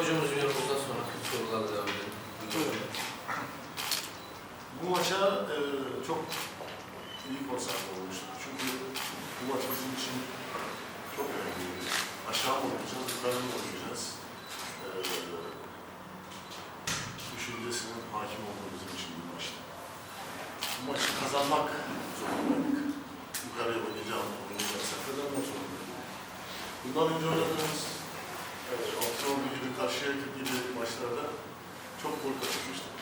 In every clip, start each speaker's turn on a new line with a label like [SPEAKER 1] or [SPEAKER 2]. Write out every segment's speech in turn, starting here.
[SPEAKER 1] Hocamızın yorumundan sonra sorularla devam edelim.
[SPEAKER 2] Bu maça e, çok iyi konsantre olmuştuk. Çünkü bu maç bizim için çok önemliydi. Aşağı mı oynayacağız, yukarı mı oynayacağız? E, düşüncesinin hakim olduğu bizim için bir maçtı. Bu maçı kazanmak zorundaydık. Yukarıya oynayacağım, oynayacaksak kazanmak zorundaydık. Bundan önce oynadığımız e, Karşıyaka gibi maçlarda çok gol kaçırmıştık.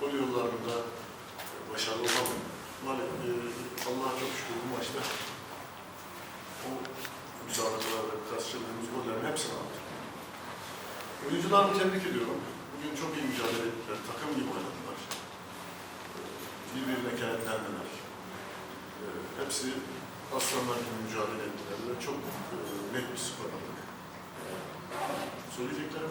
[SPEAKER 2] Gol yollarında başarılı olamadık. Maalesef e, Allah'a çok şükür bu maçta o müsabakalarda kaçırdığımız gollerin hepsini aldık. Oyuncularımı tebrik ediyorum. Bugün çok iyi mücadele ettiler. Takım gibi oynadılar. E, Birbirine kenetlendiler. E, Hepsi aslanlar gibi mücadele ettiler ve çok net bir skor. Söyleyeceklerim